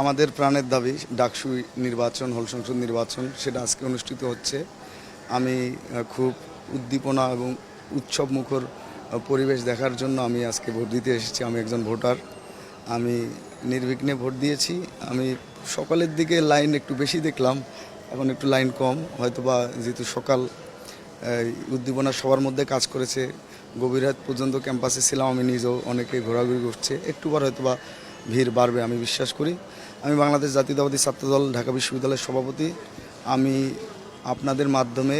আমাদের প্রাণের দাবি, ডাকসু নির্বাচন, হল সংসদ নির্বাচন, সেটা আজকে অনুষ্ঠিত হচ্ছে। আমি খুব উদ্দীপনা এবং উৎসব মুখর পরিবেশ দেখার জন্য আমি আজকে ভোট দিতে এসেছি। আমি একজন ভোটার। আমি নির্বিঘ্নে ভোট দিয়েছি। আমি সকালের দিকে লাইন একটু বেশি দেখলাম। এখন একটু লাইন কম। হয়তোবা যেহেতু সকাল উদ্দীপনা সবার মধ্যে কাজ করেছে। গভীর রাত পর্যন্ত ক্যাম্পাসে ছিলাম আমি নিজেও। অনেকে ঘোরাঘুরি করছে। একটু পর হয়তো বা ভিড় বাড়বে, আমি বিশ্বাস করি। আমি বাংলাদেশ জাতীয়তাবাদী ছাত্রদল, ঢাকা বিশ্ববিদ্যালয়ের সভাপতি। আমি আপনাদের মাধ্যমে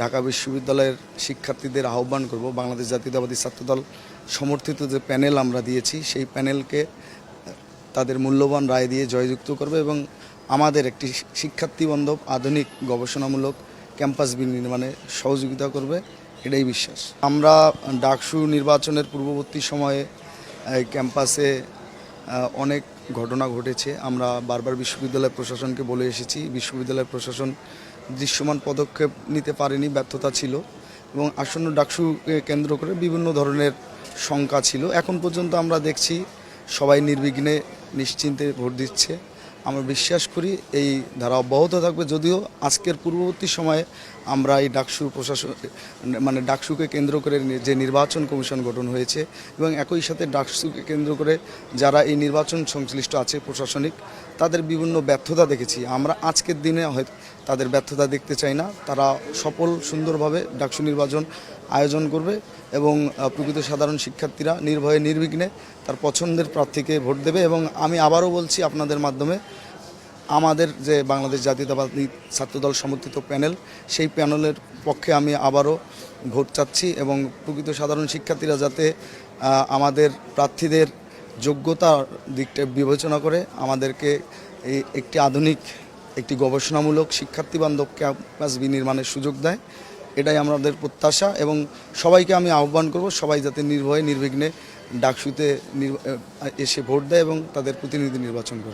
ঢাকা বিশ্ববিদ্যালয়ের শিক্ষার্থীদের আহ্বান করব, বাংলাদেশ জাতীয়তাবাদী ছাত্রদল সমর্থিত যে প্যানেল আমরা দিয়েছি, সেই প্যানেলকে তাদের মূল্যবান রায় দিয়ে জয়যুক্ত করবে এবং আমাদের একটি শিক্ষার্থী বান্ধব, আধুনিক, গবেষণামূলক ক্যাম্পাস বিনির্মাণে সহযোগিতা করবে, এটাই বিশ্বাস। আমরা ডাকসু নির্বাচনের পূর্ববর্তী সময়ে ক্যাম্পাসে অনেক ঘটনা ঘটেছে। আমরা বারবার বিশ্ববিদ্যালয় প্রশাসনকে বলে এসেছি। বিশ্ববিদ্যালয় প্রশাসন দৃশ্যমান পদক্ষেপ নিতে পারেনি, ব্যর্থতা ছিল এবং আসন্ন ডাকসুকে কেন্দ্র করে বিভিন্ন ধরনের শঙ্কা ছিল। এখন পর্যন্ত আমরা দেখছি সবাই নির্বিঘ্নে নিশ্চিন্তে ভোট দিচ্ছে। আমরা বিশ্বাস করি এই ধারা অব্যাহত থাকবে। যদিও আজকের পূর্ববর্তী সময়ে আমরা এই ডাকসু প্রশাসন মানে ডাকসুকে কেন্দ্র করে যে নির্বাচন কমিশন গঠন হয়েছে এবং একই সাথে ডাকসুকে কেন্দ্র করে যারা এই নির্বাচন সংশ্লিষ্ট আছে প্রশাসনিক, তাদের বিভিন্ন ব্যর্থতা দেখেছি। আমরা আজকের দিনে হয়তো তাদের ব্যর্থতা দেখতে চাই না। তারা সফল, সুন্দরভাবে ডাকসু নির্বাচন আয়োজন করবে এবং প্রকৃত সাধারণ শিক্ষার্থীরা নির্ভয়ে, নির্বিঘ্নে তার পছন্দের প্রার্থীকে ভোট দেবে এবং আমি আবারও বলছি আপনাদের মাধ্যমে আমাদের যে বাংলাদেশ জাতীয়তাবাদী ছাত্রদল সমর্থিত প্যানেল, সেই প্যানেলের পক্ষে আমি আবারও ভোট চাচ্ছি এবং প্রকৃত সাধারণ শিক্ষার্থীরা যাতে আমাদের প্রার্থীদের যোগ্যতার দিকটা বিবেচনা করে আমাদেরকে একটি আধুনিক, একটি গবেষণামূলক শিক্ষার্থী বান্ধব ক্যাম্পাস বিনির্মাণের সুযোগ দেয়। এটাই আমাদের প্রত্যাশা এবং সবাইকে আমি আহ্বান করব, সবাই যাতে নির্ভয়ে, নির্বিঘ্নে ডাকসুতে এসে ভোট দেয় এবং তাদের প্রতিনিধি নির্বাচন করে।